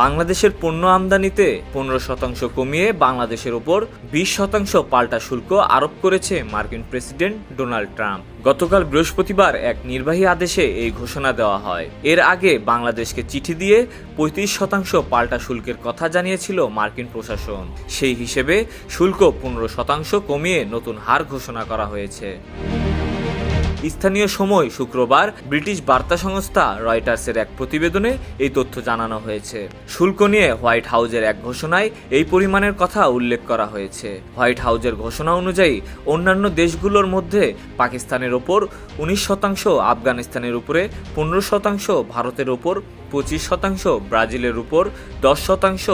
বাংলাদেশের পণ্য আমদানিতে পনেরো শতাংশ কমিয়ে বাংলাদেশের ওপর বিশ শতাংশ পাল্টা শুল্ক আরোপ করেছে মার্কিন প্রেসিডেন্ট ডোনাল্ড ট্রাম্প। গতকাল বৃহস্পতিবার এক নির্বাহী আদেশে এই ঘোষণা দেওয়া হয়। এর আগে বাংলাদেশকে চিঠি দিয়ে পঁয়ত্রিশ শতাংশ পাল্টা শুল্কের কথা জানিয়েছিল মার্কিন প্রশাসন। সেই হিসেবে শুল্ক পনেরো শতাংশ কমিয়ে নতুন হার ঘোষণা করা হয়েছে। স্থানীয় সময় শুক্রবার ব্রিটিশ বার্তা সংস্থা রয়টার্সের এক প্রতিবেদনে এই তথ্য জানানো হয়েছে। শুল্ক নিয়ে হোয়াইট হাউজের এক ঘোষণায় এই পরিমাণের কথা উল্লেখ করা হয়েছে। হোয়াইট হাউজের ঘোষণা অনুযায়ী, অন্যান্য দেশগুলোর মধ্যে পাকিস্তানের ওপর উনিশ শতাংশ, আফগানিস্তানের উপরে পনেরো শতাংশ, ভারতের ওপর পঁচিশ শতাংশ, ব্রাজিলের উপর দশ শতাংশ,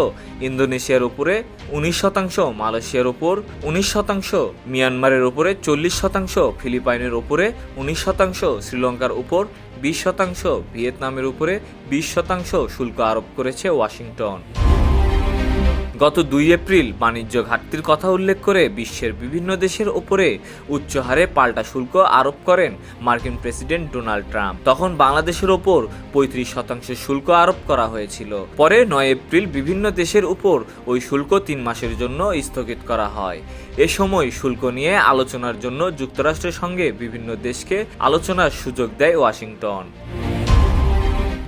ইন্দোনেশিয়ার উপরে উনিশ শতাংশ, মালয়েশিয়ার উপর উনিশ শতাংশ, মিয়ানমারের উপরে চল্লিশ শতাংশ, ফিলিপাইনের উপরে উনিশ শতাংশ, শ্রীলঙ্কার উপর বিশ শতাংশ, ভিয়েতনামের উপরে বিশ শতাংশ শুল্ক আরোপ করেছে ওয়াশিংটন। গত দুই এপ্রিল বাণিজ্য ঘাটতির কথা উল্লেখ করে বিশ্বের বিভিন্ন দেশের ওপরে উচ্চ হারে পাল্টা শুল্ক আরোপ করেন মার্কিন প্রেসিডেন্ট ডোনাল্ড ট্রাম্প। তখন বাংলাদেশের ওপর পঁয়ত্রিশ শতাংশ শুল্ক আরোপ করা হয়েছিল। পরে নয় এপ্রিল বিভিন্ন দেশের উপর ওই শুল্ক তিন মাসের জন্য স্থগিত করা হয়। এ সময় শুল্ক নিয়ে আলোচনার জন্য যুক্তরাষ্ট্রের সঙ্গে বিভিন্ন দেশকে আলোচনার সুযোগ দেয় ওয়াশিংটন।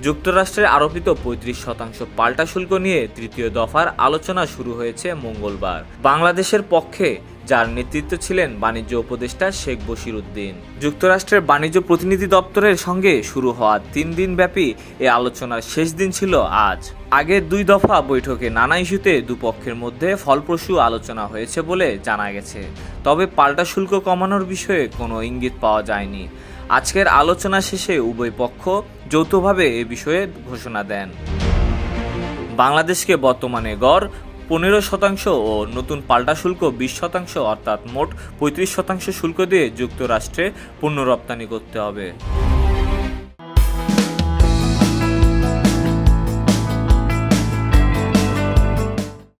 যুক্তরাষ্ট্রের আরোপিত পঁয়ত্রিশ শতাংশ পাল্টা শুল্ক নিয়ে তৃতীয় দফার আলোচনা শুরু হয়েছে মঙ্গলবার। বাংলাদেশের পক্ষে যার নেতৃত্ব ছিলেন বাণিজ্য উপদেষ্টা শেখ বশির উদ্দিন যুক্তরাষ্ট্রের বাণিজ্য প্রতিনিধি দপ্তরের সঙ্গে শুরু হওয়া তিন দিন ব্যাপী এ আলোচনার শেষ দিন ছিল আজ। আগের দুই দফা বৈঠকে নানা ইস্যুতে দুপক্ষের মধ্যে ফলপ্রসূ আলোচনা হয়েছে বলে জানা গেছে। তবে পাল্টা শুল্ক কমানোর বিষয়ে কোনো ইঙ্গিত পাওয়া যায়নি। আজকের আলোচনা শেষে উভয় পক্ষ যৌথভাবে এ বিষয়ে ঘোষণা দেন। বাংলাদেশকে বর্তমানে গড় পনেরো শতাংশ ও নতুন পাল্টা শুল্ক বিশ শতাংশ, অর্থাৎ মোট পঁয়ত্রিশ শতাংশ শুল্ক দিয়ে যুক্তরাষ্ট্রে পণ্য রপ্তানি করতে হবে।